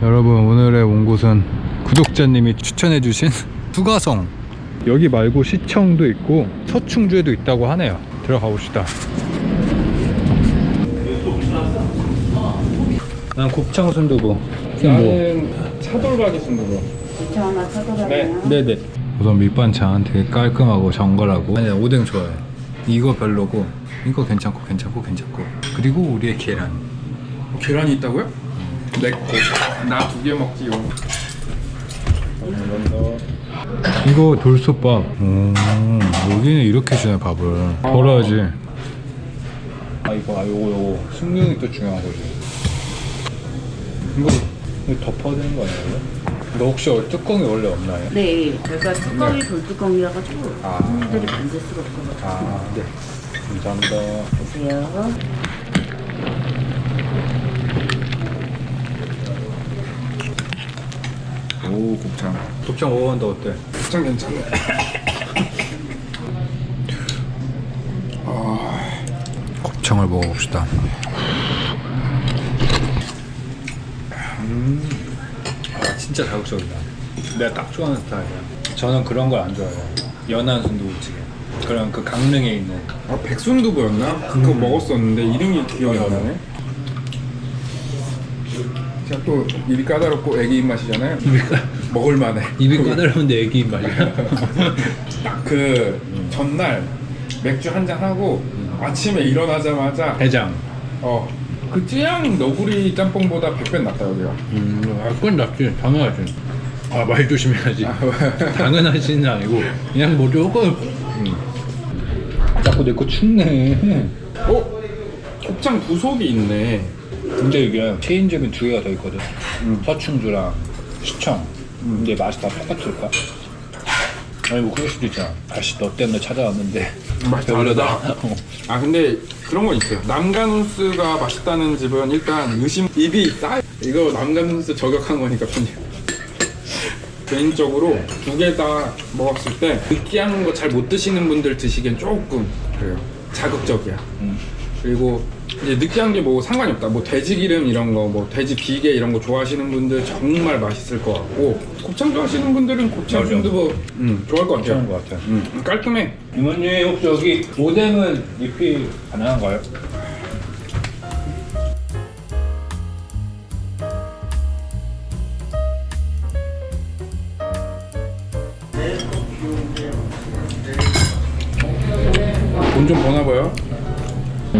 여러분 오늘의 온 곳은 구독자님이 추천해주신 수가성. 여기 말고 시청도 있고 서충주에도 있다고 하네요. 들어가 봅시다. 난 곱창 순두부. 나는 차돌박이 순두부. 저 하나 찾아가네요. 네네 우선 밑반찬 되게 깔끔하고 정갈하고. 아니 오뎅 좋아해. 이거 별로고 이거 괜찮고 괜찮고 괜찮고. 그리고 우리의 계란. 계란이 있다고요? 내거 나 두 개 먹지요. 이거 돌솥밥 오 여기는 이렇게 주네 밥을 벌어야지 아 이거 아 요거 요거 숙명이 또 중요한 거지 이거 이거 덮어야 되는 거 아니에요? 너 혹시 어- 뚜껑이 원래 없나요? 네, 여기가 뚜껑이 돌뚜껑이라 가지고 아. 손님들이 만질 수가 없어요. 아네 감사합니다 보세요. 오 곱창. 곱창 먹어봤는데 어때? 곱창 괜찮네. 곱창을 먹어봅시다 음. 아 진짜 자극적이다 내가 딱 좋아하는 스타일이야 저는 그런 걸 안 좋아해요 연한 순두부찌개 그런 그 강릉에 있는 아 백순두부였나? 그거 먹었었는데 이름이 기억이 안 나네. 제가 또 입이 까다롭고 애기 입맛이잖아요. 먹을만해. 입이 까다로운데 애기 입맛이야 딱 그 전날 맥주 한 잔 하고 아침에 일어나자마자 해장 어그 찌양 너구리 짬뽕보다 100배 낫다 여기가. 음, 아, 그건 낫지 당연하지 아 말 조심해야지 당연하지는 아니고 그냥 뭐 조금 음. 자꾸 내 거 춥네 어? 곱창 부속이 있네. 근데 이게 체인점이 두 개가 더 있거든. 서충주랑 시청. 근데 맛이 다 똑같을까? 아니 뭐 그럴 수도 있잖아. 다시 너 때문에 찾아왔는데 맛이. 다르다. 어. 아 근데 그런 건 있어요. 남가누스가 맛있다는 집은 일단 의심 입이 싸. 이거 남가누스 저격한 거니까 편히. 개인적으로 두 개 다 먹었을 때 느끼한 거 잘 못 드시는 분들 드시기엔 조금 그래요. 자극적이야. 그리고 이제 느끼한 게 뭐 상관이 없다. 뭐 돼지 기름 이런 거, 뭐 돼지 비계 이런 거 좋아하시는 분들 정말 맛있을 것 같고 곱창 좋아하시는 분들은 곱창 맞아. 순두부 음, 좋아할 것 같아요. 괜찮은 것 같아. 음, 깔끔해. 이모님 혹시 여기 오뎅은 리필 가능한가요?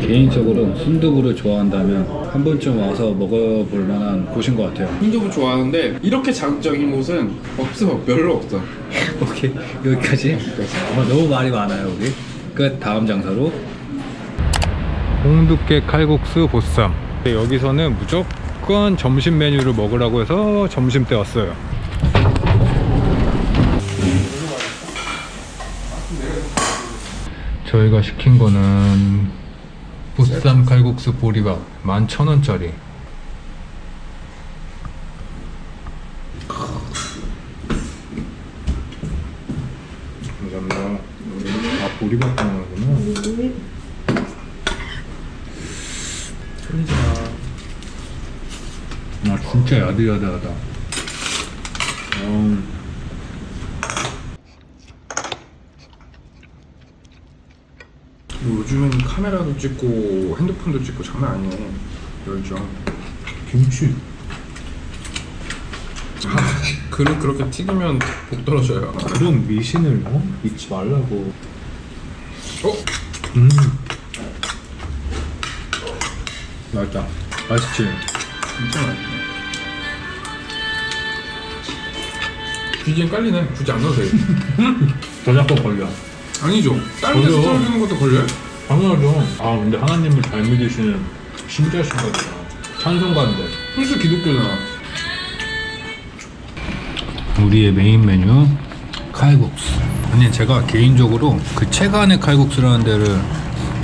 개인적으로 순두부를 좋아한다면 한 번쯤 와서 먹어볼 만한 곳인 것 같아요. 순두부 좋아하는데 이렇게 자극적인 곳은 없어 별로 없어 오케이 여기까지. 어, 너무 말이 많아요 여기. 끝 다음 장소로. 홍두깨 칼국수 보쌈. 여기서는 무조건 점심 메뉴를 먹으라고 해서 점심 때 왔어요. 저희가 시킨 거는 보쌈 칼국수 보리밥 11,000원짜리. 감사합니다 아 보리밥 먹는구나. 틀리지마 아 진짜 야들야들하다. 음. 요즘은 카메라도 찍고 핸드폰도 찍고 장난 아니네 열정 김치. 그릇 그렇게 튀기면 복 떨어져요 그런 미신을 어? 잊지 말라고. 어? 음. 맛있다. 맛있지? 진짜 맛있네 귀지엔 깔리네 굳이 안 넣어도 돼 저작권 걸려. 아니죠 다른 데서 걸려. 떨어지는 것도 걸려요? 당연하죠. 아 근데 하나님을 잘 믿으시는 신자신가요? 찬송가인데. 플스 기독교잖아 우리의 메인 메뉴 칼국수. 아니 제가 개인적으로 그 체간의 칼국수라는 데를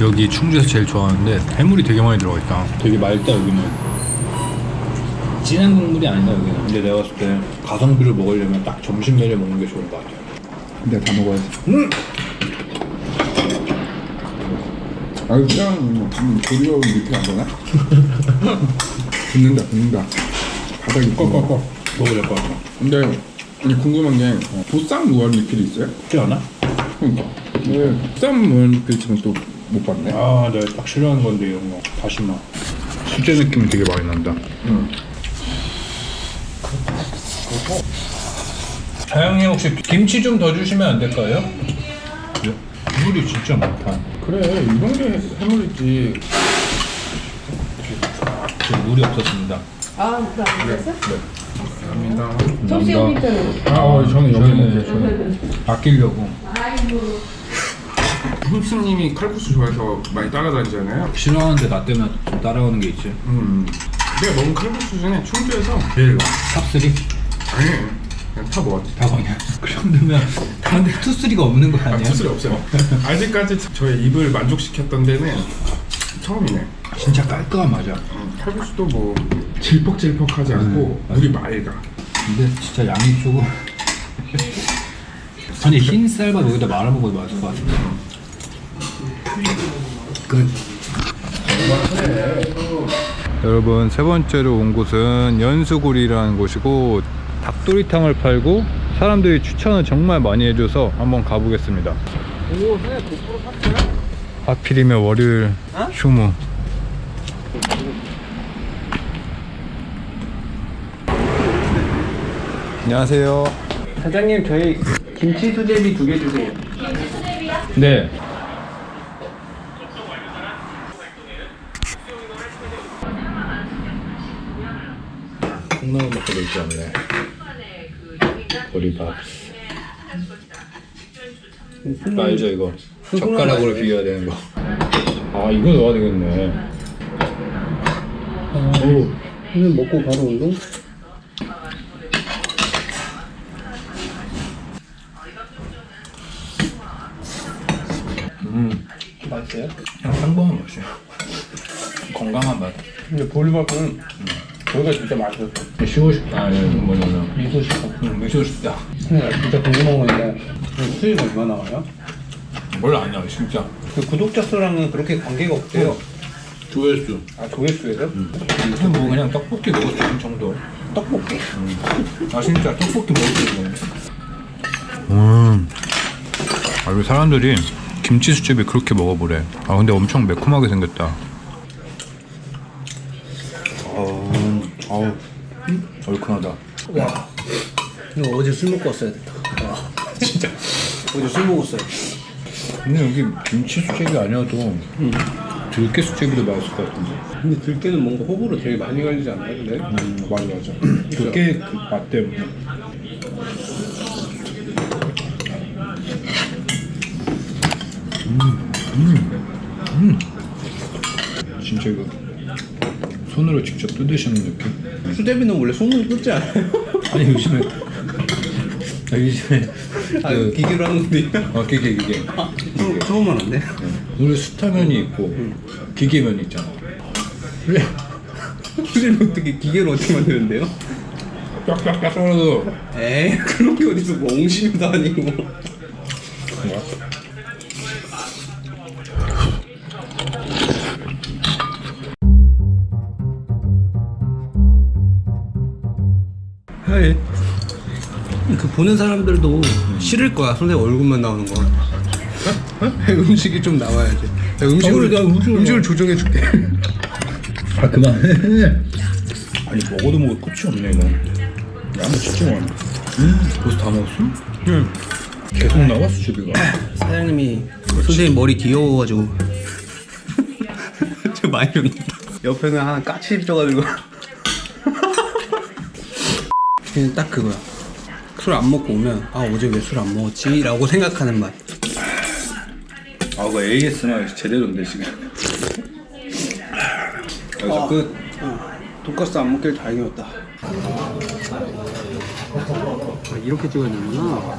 여기 충주에서 제일 좋아하는데 해물이 되게 많이 들어가 있다. 되게 맑다 여기는. 진한 국물이 아니다 여기는. 근데 내가 봤을 때 가성비를 먹으려면 딱 점심 메뉴 먹는 게 좋은 것 같아요. 내가 다 먹어야지 음! 아유 그냥 음, 조리가 밑에 안 되나? 붙는다 붙는다 꺼꺼꺼 먹어야 될것 같아. 근데 이제 궁금한 게 보쌈 무한 리필 있어요? 않아? 그러니까 근데 보쌈 무한 리필 지금 또 못 봤네 아, 내가 딱 싫어하는 건데 이런 거. 다시마. 수제 느낌 되게 많이 난다. 응. 사장님 혹시 김치 좀 더 주시면 안 될까요? 네. 물이 진짜 많다. 그래 이런 게 해물이지 지금 물이 없었습니다. 아, 그거 안 됐어? 감사합니다 소시 여기 있잖아. 아 어, 저는 여기 저는, 먹게 저는 아끼려고. 흠스님이 칼국수 좋아해서 많이 따라다니잖아요 싫어하는데 나 때문에 좀 따라오는 게 있지. 음 내가 먹은 칼국수 중에 충주에서 제일 나 탑3? 아니 그냥 다 먹었지 다 거냐? 그 정도면 다른 데 투쓰리가 없는 거 아, 아니야? 투술이 없어요. 아직까지 저의 입을 만족시켰던 데는 처음이네. 진짜 맛이야. 음, 칼국수도 뭐 질퍽질퍽하지 않고. 물이 맑아. 근데 진짜 양이 조금 아니 흰 쌀밥 여기다 말아 먹어도 맛있을 것 같은데. 끝. 여러분 세 번째로 온 곳은 연수굴이라는 곳이고 닭도리탕을 팔고 사람들이 추천을 정말 많이 해줘서 한번 가보겠습니다. 하필이면 월요일 휴무. 안녕하세요. 사장님 저희 김치 수제비 두 개 주세요. 네. 콩나물 먹 고 될줄 않네. 보리밥. 알죠 이거. 젓가락으로 비벼야 되는 거. 아 이거 넣어야 되겠네. 오. 오늘 먹고 바로 운동? 음. 맛있어요? 그냥 평범한 맛이야. 건강한 맛. 근데 보리밥은 여기가 진짜 맛있었어. 쉬고 싶다. 아니 뭐냐면 미소 싶어. 음, 쉬고 싶다. 근데 나 진짜 궁금한 건데 그 수익 얼마 나와요? 몰라 아니야 진짜. 그 구독자 수랑은 그렇게 관계가 없대요. 조회수. 아 조회수에서? 그냥 뭐 그냥 떡볶이 먹을 수 있는 정도. 떡볶이? 아 진짜 떡볶이 먹을 수 있는 음. 아 여기 사람들이 김치 수제비 그렇게 먹어보래. 아 근데 엄청 매콤하게 생겼다. 아우, 얼큰하다. 와. 이거 어제 술 먹고 왔어야 됐다. 와. 진짜. 어제 술 먹었어요. 근데 여기 김치 수제비 아니어도 들깨 수제비도 맛있을 것 같은데. 근데 들깨는 뭔가 호불호 되게 많이 갈리지 않나요? 근데? 음, 맞아 맞아. 들깨 그맛 때문에. 음, 음, 음. 진짜 이거 손으로 직접 뜯으시는 느낌? 수제비는 원래 손으로 뜯지 않아요? 아니 요즘에 아, 요즘에 아 기계로 하는 것도 있나? 어 기계 기계 처음, 처음 알았네. 우리 수타면이 있고 기계면이 있잖아 그래 수제비 어떻게 기계로 어떻게 만드는데요? 쫙쫙쫙 썰어서 에이 그런 게 어디서 뭐 옹심이도 아니고 하이 그 보는 사람들도 싫을 거야. 선생님 얼굴만 나오는 거. 음식이 좀 나와야지. 야, 음식을, 어, 나 음식을 음식을 조정해 줄게. 아 그만해 아니 먹어도 먹을 끝이 없네 이거 양이 진짜 많아 벌써 다 먹었어? 응. 계속 나와 수제비가. 사장님이 선생님 머리 귀여워가지고. 저 많이 줬는다 옆에는 하나 까치 입혀가지고 그냥 딱 그거야. 술 안 먹고 오면 아 어제 왜 술 안 먹었지? 라고 생각하는 맛. 아 이거 ASMR 제대로인데 지금. 여기서 끝. 돈가스 안 먹길 다행이었다. 아, 이렇게 찍어야 되는구나.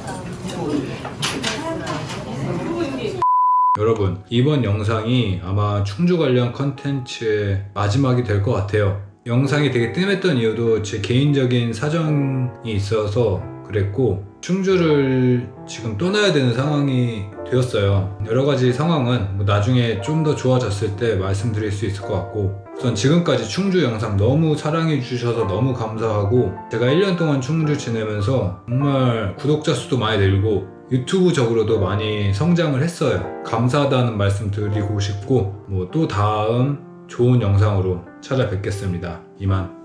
여러분 이번 영상이 아마 충주 관련 컨텐츠의 마지막이 될 것 같아요 영상이 되게 뜸했던 이유도 제 개인적인 사정이 있어서 그랬고 충주를 지금 떠나야 되는 상황이 되었어요. 여러 가지 상황은 뭐 나중에 좀 더 좋아졌을 때 말씀드릴 수 있을 것 같고 우선 지금까지 충주 영상 너무 사랑해 주셔서 너무 감사하고 제가 1년 동안 충주 지내면서 정말 구독자 수도 많이 늘고 유튜브적으로도 많이 성장을 했어요. 감사하다는 말씀 드리고 싶고 뭐 또 다음 좋은 영상으로 찾아뵙겠습니다. 이만.